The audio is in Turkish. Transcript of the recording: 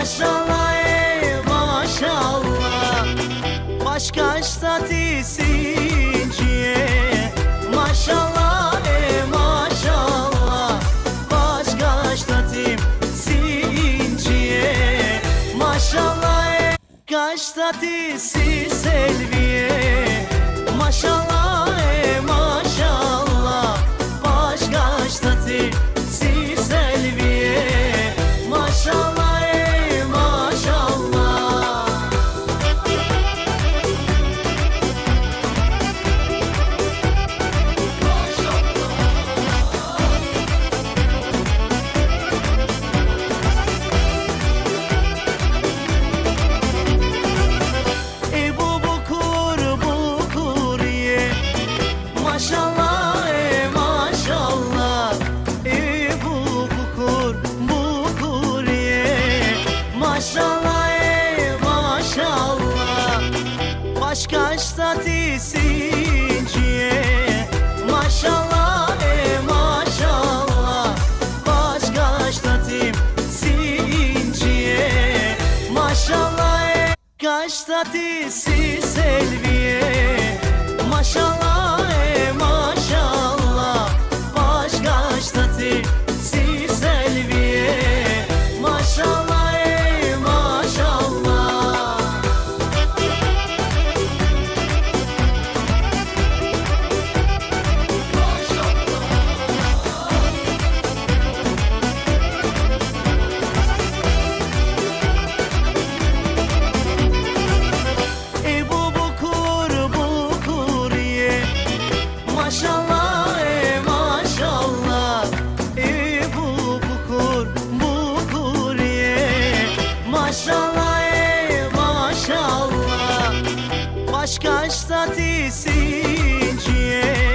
Maşallah ey maşallah. Başka statistinciye Maşallah ey maşallah. Başka statistinciye Maşallah ey Kaç statisi Maşallah e maşallah. Başka statistinciye Maşallah e maşallah. Başka statistinciye Maşallah e Kaç statisi selviye aşk aşk tatisi ciğer